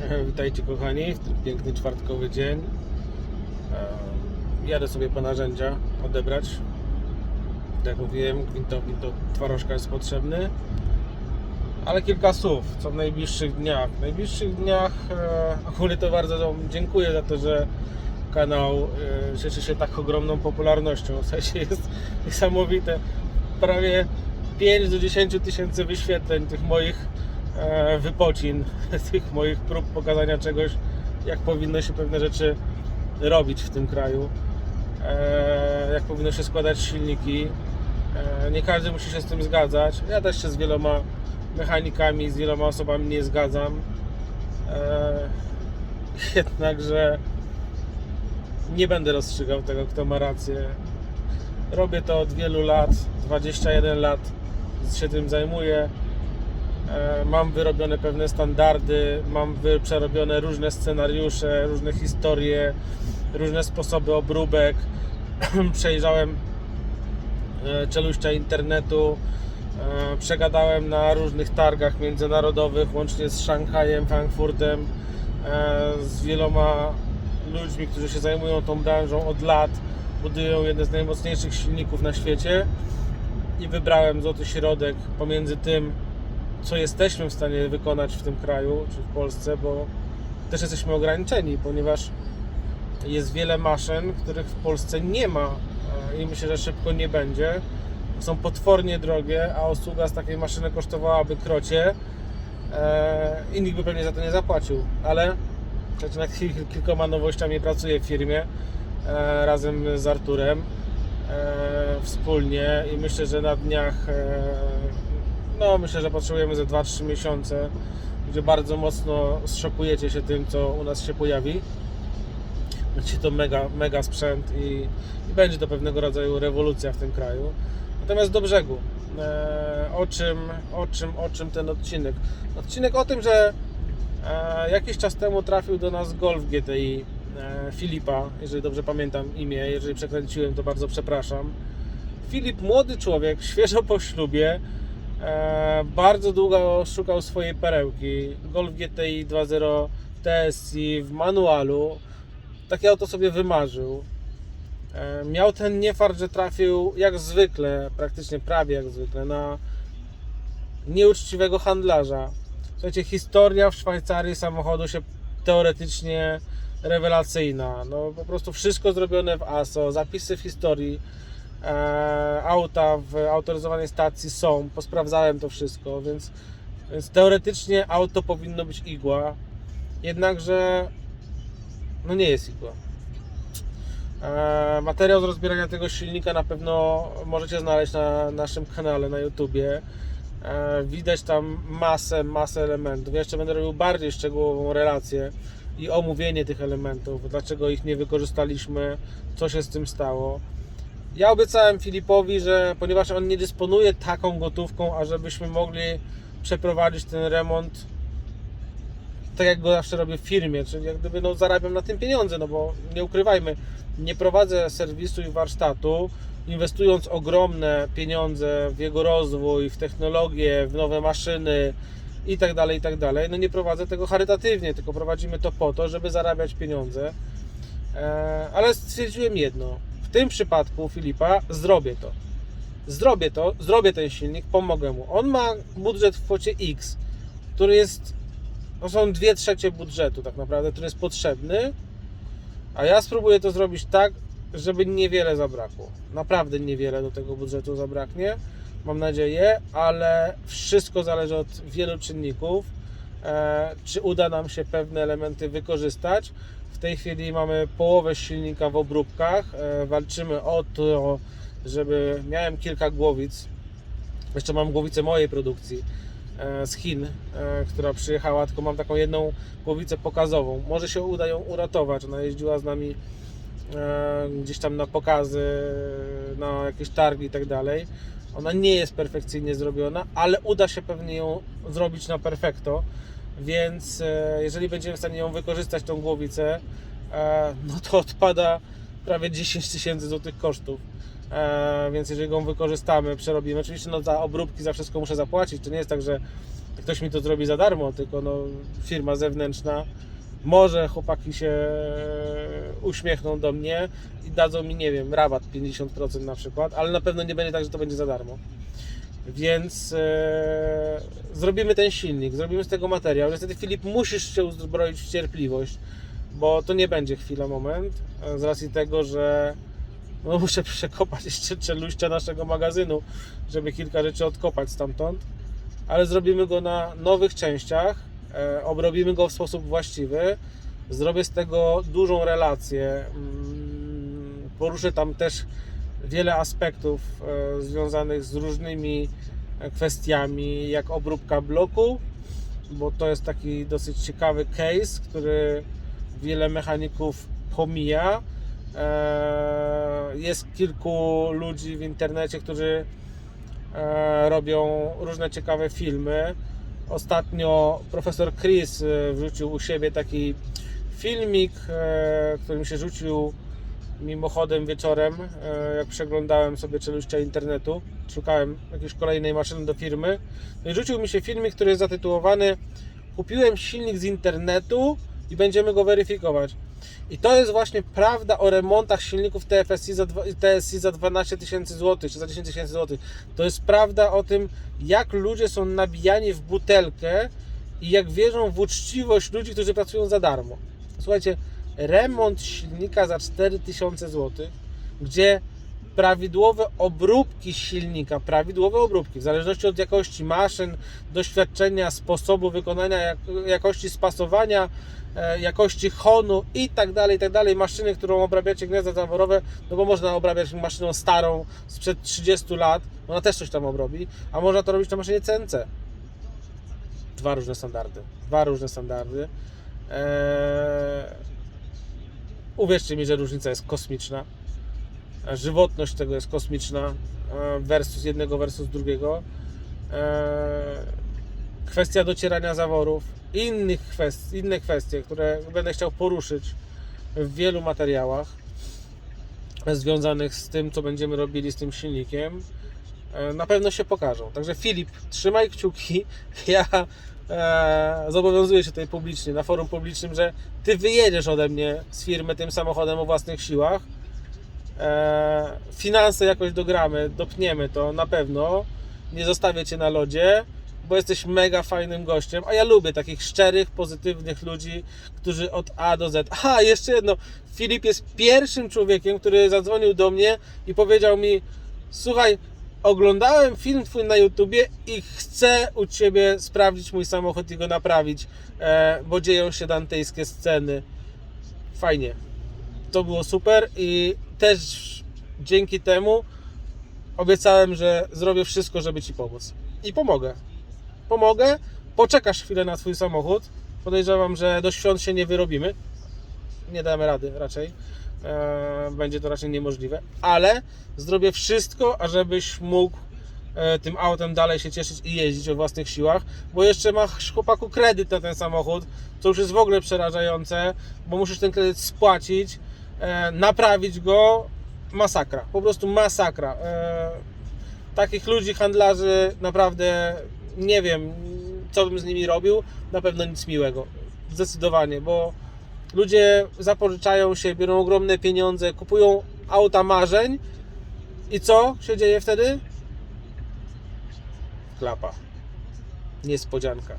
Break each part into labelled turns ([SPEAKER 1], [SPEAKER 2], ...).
[SPEAKER 1] E, Witajcie kochani w ten piękny czwartkowy dzień. E, Jadę sobie po narzędzia odebrać. Jak mówiłem, gwintowi do twarożka jest potrzebny. Ale kilka słów, co w najbliższych dniach. W najbliższych dniach e, ogólnie to bardzo dziękuję za to, że kanał e, cieszy się tak ogromną popularnością. W sensie jest niesamowite. Prawie 5 do 10 tysięcy wyświetleń tych moich e, wypocin, tych moich prób pokazania czegoś, jak powinno się pewne rzeczy robić w tym kraju, e, jak powinno się składać silniki. E, nie każdy musi się z tym zgadzać. Ja też się z wieloma mechanikami, z wieloma osobami nie zgadzam. E, jednakże nie będę rozstrzygał tego, kto ma rację. Robię to od wielu lat, 21 lat się tym zajmuję. E, Mam wyrobione pewne standardy, mam przerobione różne scenariusze, różne historie, różne sposoby obróbek. Przejrzałem e, czeluścia internetu, e, przegadałem na różnych targach międzynarodowych, łącznie z Szanghajem, Frankfurtem, z wieloma ludźmi, którzy się zajmują tą branżą od lat, budują jedne z najmocniejszych silników na świecie i wybrałem złoty środek pomiędzy tym, co jesteśmy w stanie wykonać w tym kraju, czy w Polsce, bo też jesteśmy ograniczeni, ponieważ jest wiele maszyn, których w Polsce nie ma e, i myślę, że szybko nie będzie. Są potwornie drogie, a obsługa z takiej maszyny kosztowałaby krocie e, i nikt by pewnie za to nie zapłacił, ale znaczy nad kil- kilkoma nowościami pracuję w firmie e, razem z Arturem wspólnie i myślę, że na dniach no myślę, że potrzebujemy ze 2-3 miesiące, gdzie bardzo mocno zszokujecie się tym, co u nas się pojawi. Będzie to mega, mega sprzęt i, i będzie to pewnego rodzaju rewolucja w tym kraju. Natomiast do brzegu. E, o, czym, o, czym, o czym ten odcinek? Odcinek o tym, że e, jakiś czas temu trafił do nas Golf GTI e, Filipa, jeżeli dobrze pamiętam imię. Jeżeli przekręciłem, to bardzo przepraszam. Filip, młody człowiek, świeżo po ślubie, bardzo długo szukał swojej perełki. Golf GTI 2.0 TSI w manualu. Takie auto sobie wymarzył. E, miał ten niefart, że trafił jak zwykle, praktycznie prawie jak zwykle, na nieuczciwego handlarza. Słuchajcie, historia w Szwajcarii samochodu się teoretycznie rewelacyjna. No po prostu wszystko zrobione w ASO, zapisy w historii e, auta w autoryzowanej stacji są, posprawdzałem to wszystko, więc, więc teoretycznie auto powinno być igła, jednakże no nie jest igła. E, materiał z rozbierania tego silnika na pewno możecie znaleźć na naszym kanale na YouTubie. E, widać tam masę, masę elementów. Ja jeszcze będę robił bardziej szczegółową relację i omówienie tych elementów, dlaczego ich nie wykorzystaliśmy, co się z tym stało. Ja obiecałem Filipowi, że ponieważ on nie dysponuje taką gotówką, ażebyśmy mogli przeprowadzić ten remont tak jak go zawsze robię w firmie, czyli jak gdyby no, zarabiam na tym pieniądze, no bo nie ukrywajmy, nie prowadzę serwisu i warsztatu, inwestując ogromne pieniądze w jego rozwój, w technologię, w nowe maszyny i tak dalej, i tak dalej. No nie prowadzę tego charytatywnie, tylko prowadzimy to po to, żeby zarabiać pieniądze. E, ale stwierdziłem jedno, tym przypadku Filipa zrobię to. Zrobię to, zrobię ten silnik, pomogę mu. On ma budżet w kwocie X, który jest to są dwie trzecie budżetu tak naprawdę, który jest potrzebny, a ja spróbuję to zrobić tak, żeby niewiele zabrakło. Naprawdę niewiele do tego budżetu zabraknie, mam nadzieję, ale wszystko zależy od wielu czynników. E, czy uda nam się pewne elementy wykorzystać? W tej chwili mamy połowę silnika w obróbkach. E, walczymy o to, żeby miałem kilka głowic. Jeszcze mam głowicę mojej produkcji e, z Chin, e, która przyjechała, tylko mam taką jedną głowicę pokazową. Może się uda ją uratować. Ona jeździła z nami gdzieś tam na pokazy, na jakieś targi i tak dalej. Ona nie jest perfekcyjnie zrobiona, ale uda się pewnie ją zrobić na perfekto. Więc e, jeżeli będziemy w stanie ją wykorzystać, tą głowicę, e, no to odpada prawie 10 tysięcy złotych kosztów. E, więc jeżeli ją wykorzystamy, przerobimy, oczywiście no, za obróbki za wszystko muszę zapłacić. To nie jest tak, że ktoś mi to zrobi za darmo, tylko no, firma zewnętrzna. Może chłopaki się uśmiechną do mnie i dadzą mi, nie wiem, rabat 50% na przykład, ale na pewno nie będzie tak, że to będzie za darmo. Więc e, zrobimy ten silnik, zrobimy z tego materiał. Niestety, Filip, musisz się uzbroić w cierpliwość, bo to nie będzie chwila, moment, e, z racji tego, że no, muszę przekopać jeszcze czeluścia naszego magazynu, żeby kilka rzeczy odkopać stamtąd. Ale zrobimy go na nowych częściach, e, obrobimy go w sposób właściwy. Zrobię z tego dużą relację. Mm, Poruszę tam też wiele aspektów e, związanych z różnymi e, kwestiami, jak obróbka bloku, bo to jest taki dosyć ciekawy case, który wiele mechaników pomija. E, Jest kilku ludzi w internecie, którzy robią różne ciekawe filmy. Ostatnio profesor Chris wrzucił u siebie taki filmik, który mi się rzucił mimochodem wieczorem, e, jak przeglądałem sobie czeluścia internetu, szukałem jakiejś kolejnej maszyny do firmy. No i rzucił mi się filmik, który jest zatytułowany Kupiłem silnik z internetu i będziemy go weryfikować. I to jest właśnie prawda o remontach silników TFSI za, TSI za 12 tysięcy złotych, czy za 10 tysięcy złotych. To jest prawda o tym, jak ludzie są nabijani w butelkę i jak wierzą w uczciwość ludzi, którzy pracują za darmo. Słuchajcie, remont silnika za 4000 zł, gdzie prawidłowe obróbki silnika, prawidłowe obróbki, w zależności od jakości maszyn, doświadczenia, sposobu wykonania, jak, jakości spasowania, e, jakości honu i tak dalej, i tak dalej, maszyny, którą obrabiacie gniazda zaworowe, no bo można obrabiać maszyną starą sprzed 30 lat, ona też coś tam obrobi, a można to robić na maszynie CNC. Dwa różne standardy. Dwa różne standardy. Eee, uwierzcie mi, że różnica jest kosmiczna. E, Żywotność tego jest kosmiczna e, versus jednego versus drugiego. Eee, kwestia docierania zaworów, innych kwestii, inne kwestie, które będę chciał poruszyć w wielu materiałach związanych z tym, co będziemy robili z tym silnikiem, e, na pewno się pokażą. Także Filip, trzymaj kciuki. Ja e, zobowiązuję się tutaj publicznie, na forum publicznym, że Ty wyjedziesz ode mnie z firmy tym samochodem o własnych siłach. E, finanse jakoś dogramy, dopniemy to na pewno. Nie zostawię Cię na lodzie, bo jesteś mega fajnym gościem, a ja lubię takich szczerych, pozytywnych ludzi, którzy od A do Z. Aha, jeszcze jedno. Filip jest pierwszym człowiekiem, który zadzwonił do mnie i powiedział mi: Słuchaj, oglądałem film Twój na YouTubie i chcę u Ciebie sprawdzić mój samochód i go naprawić, e, bo dzieją się dantejskie sceny. Fajnie. To było super i też dzięki temu obiecałem, że zrobię wszystko, żeby Ci pomóc. I pomogę. Pomogę. Poczekasz chwilę na Twój samochód. Podejrzewam, że do świąt się nie wyrobimy. Nie damy rady raczej. E, będzie to raczej niemożliwe. Ale zrobię wszystko, ażebyś mógł e, tym autem dalej się cieszyć i jeździć o własnych siłach, bo jeszcze masz chłopaku kredyt na ten samochód, co już jest w ogóle przerażające, bo musisz ten kredyt spłacić, e, naprawić go, masakra, po prostu masakra. Takich ludzi, handlarzy, naprawdę nie wiem, co bym z nimi robił, na pewno nic miłego, zdecydowanie, bo ludzie zapożyczają się, biorą ogromne pieniądze, kupują auta marzeń i co się dzieje wtedy? Klapa. Niespodzianka.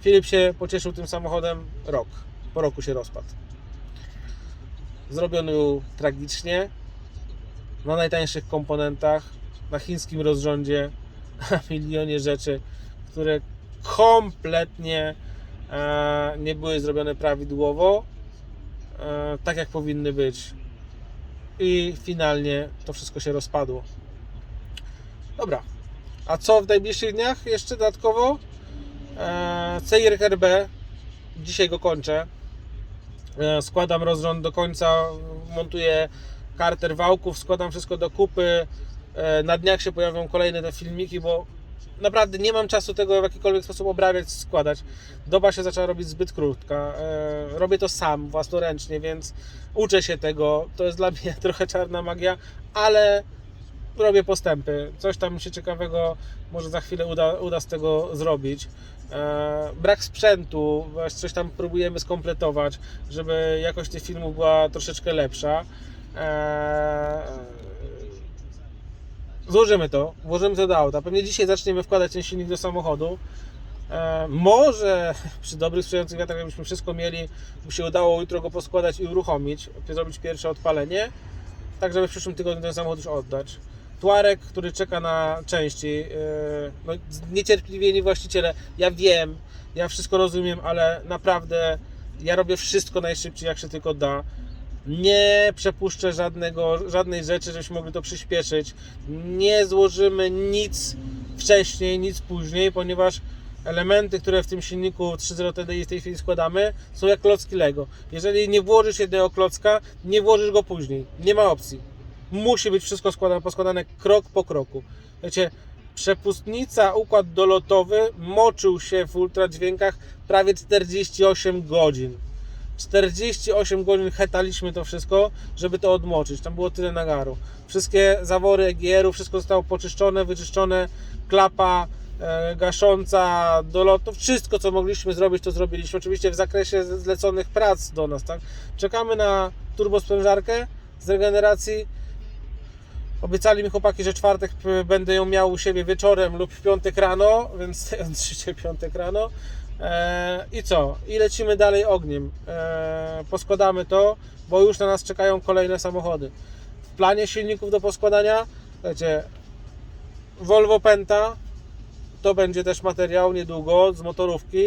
[SPEAKER 1] Filip się pocieszył tym samochodem rok. Po roku się rozpadł. Zrobiony był tragicznie, na najtańszych komponentach, na chińskim rozrządzie, na milionie rzeczy, które kompletnie e, nie były zrobione prawidłowo, tak jak powinny być. I finalnie to wszystko się rozpadło. Dobra. A co w najbliższych dniach jeszcze dodatkowo? E, CIRB, dzisiaj go kończę. E, składam rozrząd do końca, montuję karter wałków, składam wszystko do kupy. E, na dniach się pojawią kolejne te filmiki, bo naprawdę nie mam czasu tego w jakikolwiek sposób obrabiać, składać. Doba się zaczęła robić zbyt krótka. E, robię to sam, własnoręcznie, więc uczę się tego. To jest dla mnie trochę czarna magia, ale robię postępy. Coś tam się ciekawego może za chwilę uda, uda z tego zrobić. E, brak sprzętu, coś tam próbujemy skompletować, żeby jakość tych filmów była troszeczkę lepsza. Złożymy to, włożymy to do auta. Pewnie dzisiaj zaczniemy wkładać ten silnik do samochodu. E, może przy dobrych sprzyjających wiatrach, jakbyśmy wszystko mieli, by się udało jutro go poskładać i uruchomić, zrobić pierwsze odpalenie, tak żeby w przyszłym tygodniu ten samochód już oddać. Tuarek, który czeka na części, e, no, niecierpliwieni właściciele, ja wiem, ja wszystko rozumiem, ale naprawdę ja robię wszystko najszybciej, jak się tylko da. Nie przepuszczę żadnego, żadnej rzeczy, żebyśmy mogli to przyspieszyć. Nie złożymy nic wcześniej, nic później, ponieważ elementy, które w tym silniku 3.0 TDI w tej chwili składamy, są jak klocki Lego. Jeżeli nie włożysz jednego klocka, nie włożysz go później. Nie ma opcji. Musi być wszystko składane, poskładane krok po kroku. Wiecie, przepustnica, układ dolotowy moczył się w ultradźwiękach prawie 48 godzin. 48 godzin hetaliśmy to wszystko, żeby to odmoczyć. Tam było tyle nagaru. Wszystkie zawory EGR-u, wszystko zostało poczyszczone, wyczyszczone, klapa e, gasząca, dolotów, wszystko co mogliśmy zrobić, to zrobiliśmy. Oczywiście w zakresie zleconych prac do nas, tak? Czekamy na turbosprężarkę z regeneracji. Obiecali mi chłopaki, że czwartek będę ją miał u siebie wieczorem lub w piątek rano, więc stojąc dzisiaj piątek rano. E, I co? I lecimy dalej ogniem. E, poskładamy to, bo już na nas czekają kolejne samochody. W planie silników do poskładania, słuchajcie, Volvo Penta, to będzie też materiał niedługo z motorówki.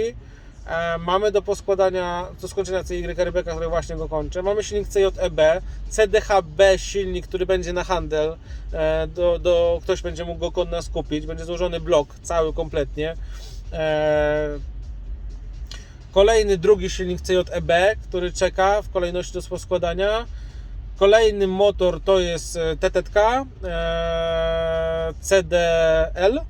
[SPEAKER 1] E, mamy do poskładania, do skończenia CY Rebeka, który właśnie go kończę. Mamy silnik CJEB, CDHB silnik, który będzie na handel. Do, do, ktoś będzie mógł go od nas kupić. Będzie złożony blok cały kompletnie. Kolejny drugi silnik CJEB, który czeka w kolejności do poskładania. Kolejny motor to jest e, TTK e, CDL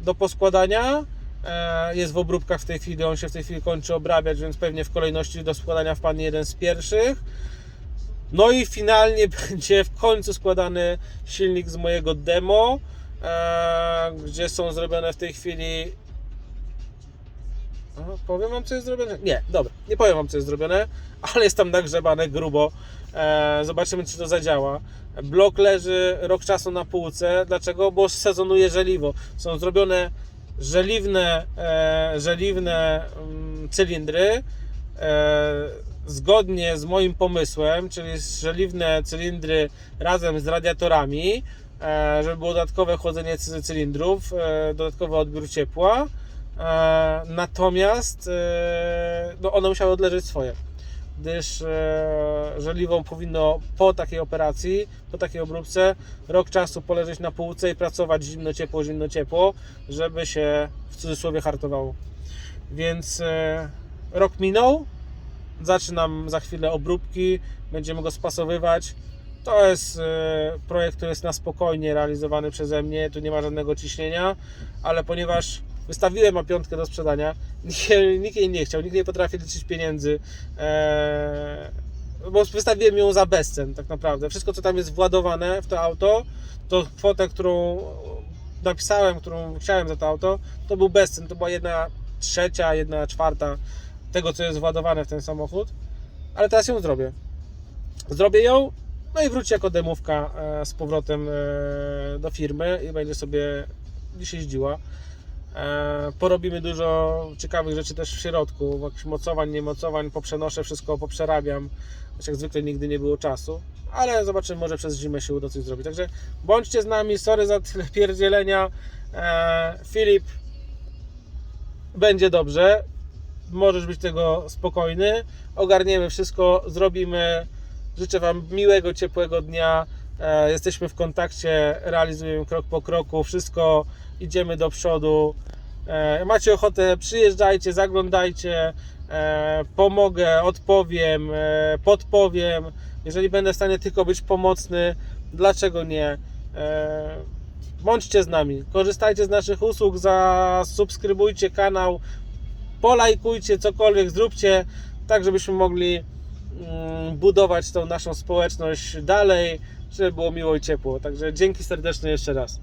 [SPEAKER 1] do poskładania. E, Jest w obróbkach w tej chwili, on się w tej chwili kończy obrabiać, więc pewnie w kolejności do składania wpadnie jeden z pierwszych. No i finalnie będzie w końcu składany silnik z mojego demo, gdzie są zrobione w tej chwili. A, powiem wam, co jest zrobione? Nie, dobra, nie powiem wam, co jest zrobione, ale jest tam nagrzebane grubo. E, zobaczymy, czy to zadziała. Blok leży rok czasu na półce. Dlaczego? Bo sezonuje żeliwo. Są zrobione żeliwne, e, żeliwne mm, cylindry. E, zgodnie z moim pomysłem, czyli żeliwne cylindry razem z radiatorami, e, żeby było dodatkowe chłodzenie cy- cylindrów, e, dodatkowy odbiór ciepła. Natomiast e, no one musiały odleżeć swoje, gdyż e, żeliwo powinno po takiej operacji, po takiej obróbce rok czasu poleżeć na półce i pracować zimno, ciepło, zimno, ciepło, żeby się w cudzysłowie hartowało. Więc e, rok minął, zaczynam za chwilę obróbki, będziemy go spasowywać. To jest projekt, który jest na spokojnie realizowany przeze mnie, tu nie ma żadnego ciśnienia, ale ponieważ wystawiłem ma piątkę do sprzedania, nikt, jej- nie chciał, nikt nie potrafi liczyć pieniędzy, e, bo wystawiłem ją za bezcen tak naprawdę. Wszystko, co tam jest władowane w to auto, to kwotę, którą napisałem, którą chciałem za to auto, to był bezcen, to była jedna trzecia, jedna czwarta tego, co jest władowane w ten samochód, ale teraz ją zrobię. Zrobię ją, no i wróci jako demówka e, z powrotem e, do firmy i będzie sobie gdzieś jeździła. E, Porobimy dużo ciekawych rzeczy też w środku, jakichś mocowań, niemocowań, poprzenoszę wszystko, poprzerabiam. Choć jak zwykle nigdy nie było czasu, ale zobaczymy, może przez zimę się uda coś zrobić. Także bądźcie z nami, sorry za tyle pierdzielenia. E, Filip, będzie dobrze, możesz być tego spokojny. Ogarniemy wszystko, zrobimy. Życzę Wam miłego, ciepłego dnia. E, Jesteśmy w kontakcie, realizujemy krok po kroku, wszystko idziemy do przodu. E, Macie ochotę, przyjeżdżajcie, zaglądajcie, e, pomogę, odpowiem, e, podpowiem. Jeżeli będę w stanie tylko być pomocny, dlaczego nie? Bądźcie z nami, korzystajcie z naszych usług, zasubskrybujcie kanał, polajkujcie, cokolwiek zróbcie, tak żebyśmy mogli mm, budować tą naszą społeczność dalej, żeby było miło i ciepło. Także dzięki serdeczne jeszcze raz.